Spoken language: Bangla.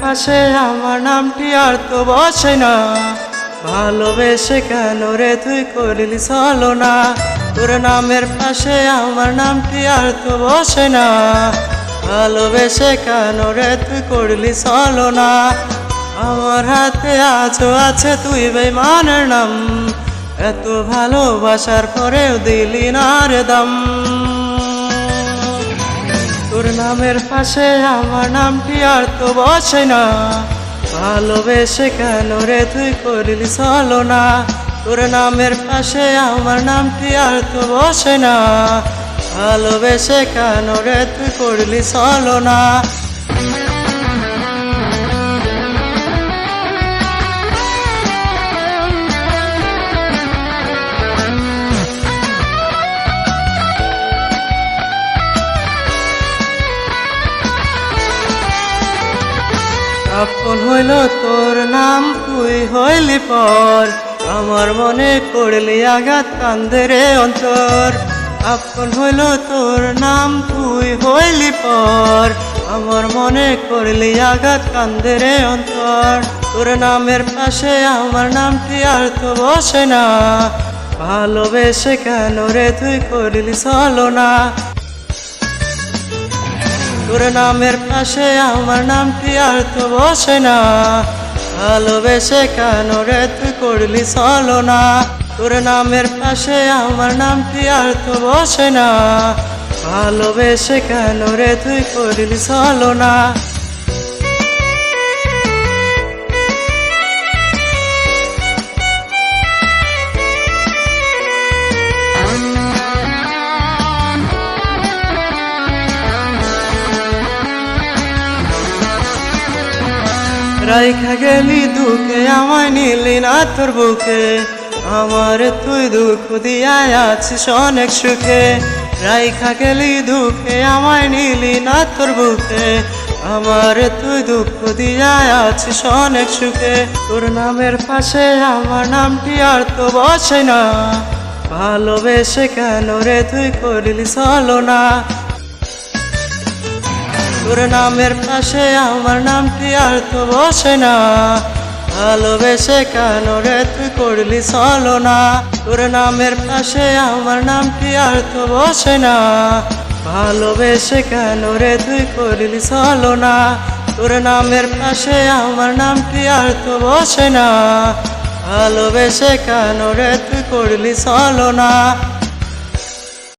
পাশে আমার নামটি আর তো বসে না। ভালোবেসে কেন রে তুই করলি চলো না তোর নামের পাশে আমার নামটি আর তো বসে না। ভালোবেসে কেন রে তুই করলি চলো না আমার হাতে আজও আছে তুই বেমানের নাম। এত ভালোবাসার পরেও দিলি না রে দাম। তোর নামের পাশে আমার নামটি আর তো বসে না? ভালোবেসে কেন রে তুই করলি চলো না? তোর নামের পাশে আমার নামটি আর তো বসে না? ভালোবেসে কেন রে তুই করলি চলো না? আপন হইল তোর নাম, তুই হইলি পর। আমার মনে করলি আঘাত কান্দে রে অন্তর। আপন হইল তোর নাম, তুই হইলি পর। আমার মনে করলি আঘাত কান্দে রে অন্তর। তোর নামের পাশে আমার নামটি আর তো বসে না। ভালোবেসে কেন রে তুই করলি চলো না? তোর নামের পাশে আমার নামটি আর তো বসে না। ভালোবেসে কেন রে তুই করলি চলো না? তোর নামের পাশে আমার নামটি আর তো বসে না। ভালোবেসে কেন রে তুই করলি চলো না? রাইখা গেলি দুঃখে, আমায় নিলি না তোর বুকে। আমার তুই দুঃখ দিয়া আছিস অনেক সুখে। রাইখা গেলি দুঃখে, আমায় নিলি না তোর বুকে। আমার তুই দুঃখ দিয়া আছিস অনেক সুখে। তোর নামের পাশে আমার নামটি আর তো বসে না। ভালোবেসে কেন রে তুই করলি চলো না? তোর নামের পাশে আমার নামটি আর তো বসে না? ভালোবেসে কেন রে তুই করলি চলো না? তোর নামের পাশে আমার নামটি আর তো বসে না? ভালোবেসে কেন রে তুই করলি চলো না? তোর নামের পাশে আমার নামটি আর তো বসে না? ভালোবেসে কেন রে তুই করলি চলো না?